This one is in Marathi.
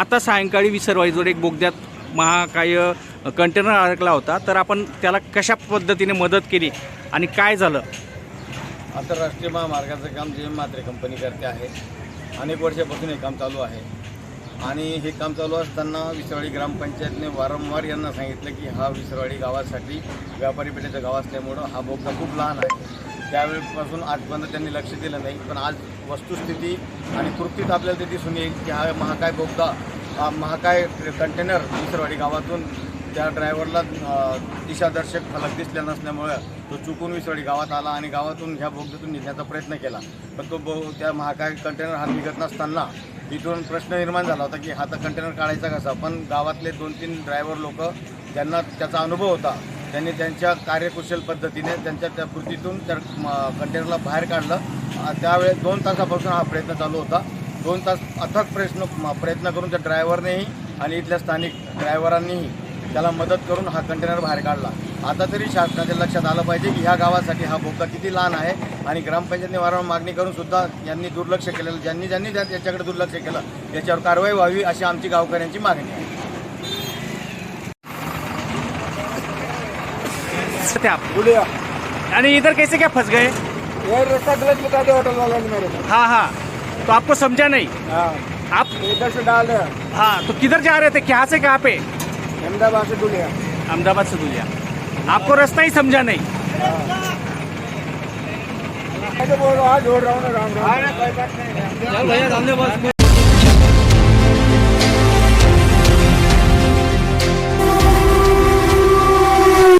आता सायंकाळी विसरवाईजवळ एक बोगद्यात महाकाय कंटेनर अडकला होता तर आपण त्याला कशा पद्धतीने मदत केली आणि काय झालं? आंतरराष्ट्रीय महामार्गाचं काम जे मात्रे कंपनी करते आहे अनेक वर्षापासून हे काम चालू आहे. आणि हे काम चालू असताना विसरवाडी ग्रामपंचायतने वारंवार यांना सांगितलं की हा विसरवाडी गावासाठी व्यापारी पेठेचं गाव असल्यामुळं हा बोगदा खूप लहान आहे. त्यावेळेपासून आजपर्यंत त्यांनी लक्ष दिलं नाही. पण आज वस्तुस्थिती आणि कृतीत आपल्याला ते दिसून येईल की हा महाकाय बोगदा महाकाय कंटेनर विसरवाडी गावातून त्या ड्रायव्हरला दिशादर्शक फलक दिसल्या नसल्यामुळं तो चुकून विसरवाडी गावात आला आणि गावातून ह्या बोगद्यातून निघण्याचा प्रयत्न केला. पण तो बो त्या महाकाय कंटेनर हा निघत नसताना इथून प्रश्न निर्माण झाला होता की हा तर कंटेनर काढायचा कसा? पण गावातले दोन तीन ड्रायव्हर लोक ज्यांना त्याचा अनुभव होता त्यांनी त्यांच्या कार्यकुशल पद्धतीने त्यांच्या त्या कृतीतून त्या कंटेनरला बाहेर काढलं. त्यावेळेस दोन तासापासून हा प्रयत्न चालू होता. दोन तास अथक प्रयत्न प्रयत्न करून त्या ड्रायव्हरनेही आणि इथल्या स्थानिक ड्रायव्हरांनीही त्याला मदत करून हा कंटेनर बाहेर काढला. आता तरी शासनाच्या लक्षात आलं पाहिजे की ह्या गावासाठी हा बोका किती लहान आहे आणि ग्रामपंचायतने वारंवार मागणी करून सुद्धा यांनी दुर्लक्ष केलेलं ज्यांनी ज्यांनी त्या- दुर्लक्ष केलं याच्यावर कारवाई व्हावी अशी आमची गावकऱ्यांची मागणी आहे. थे आप। बोलिए। यानी इधर कैसे क्या फंस गए? रास्ता गलत बता दे होटल वालों ने मेरे को। हाँ हाँ। तो आपको समझा नहीं? हाँ। आप इधर से डाल रहे हाँ। तो किधर जा रहे थे? कहाँ से कहाँ पे? अहमदाबाद से दुलिया अहमदाबाद से दुलिया आपको रास्ता ही समझा नहीं? मैं तो बोल रहा हूँ हूँ राम राम।